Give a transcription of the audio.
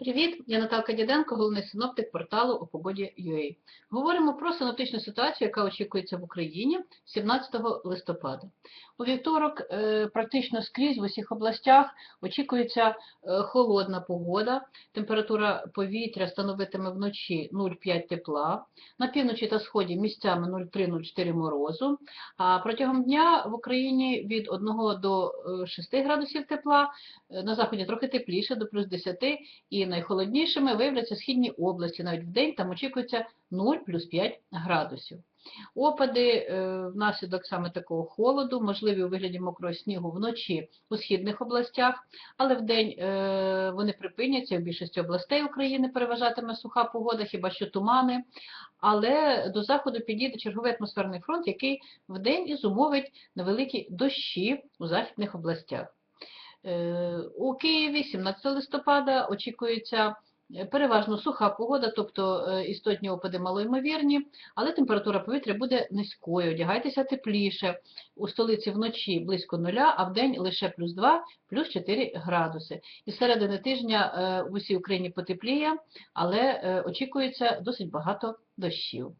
Привіт, я Наталка Діденко, головний синоптик порталу о погоді.ua. Говоримо про синоптичну ситуацію, яка очікується в Україні 17 листопада. У вівторок е, практично скрізь в усіх областях очікується е, холодна погода. Температура повітря становитиме вночі 0,5 тепла, на півночі та сході місцями 0,3-0,4 морозу. А протягом дня в Україні від 1 до е, 6 градусів тепла, е, на заході трохи тепліше, до плюс 10 і найхолоднішими виявляться східні області. Навіть в день там очікується 0 плюс 5 градусів. Опади е, внаслідок саме такого холоду, можливі у вигляді мокрого снігу вночі у східних областях, але в день е, вони припиняться. У більшості областей України переважатиме суха погода, хіба що тумани. Але до заходу підійде черговий атмосферний фронт, який вдень і зумовить невеликі дощі у західних областях. Е, У Києві 17 листопада очікується е, переважно суха погода, тобто е, істотні опади малоймовірні, але температура повітря буде низькою. Одягайтеся тепліше. У столиці вночі близько нуля, а вдень лише плюс 2, плюс 4 градуси. І середини тижня в усій Україні потепліє, але очікується досить багато дощів.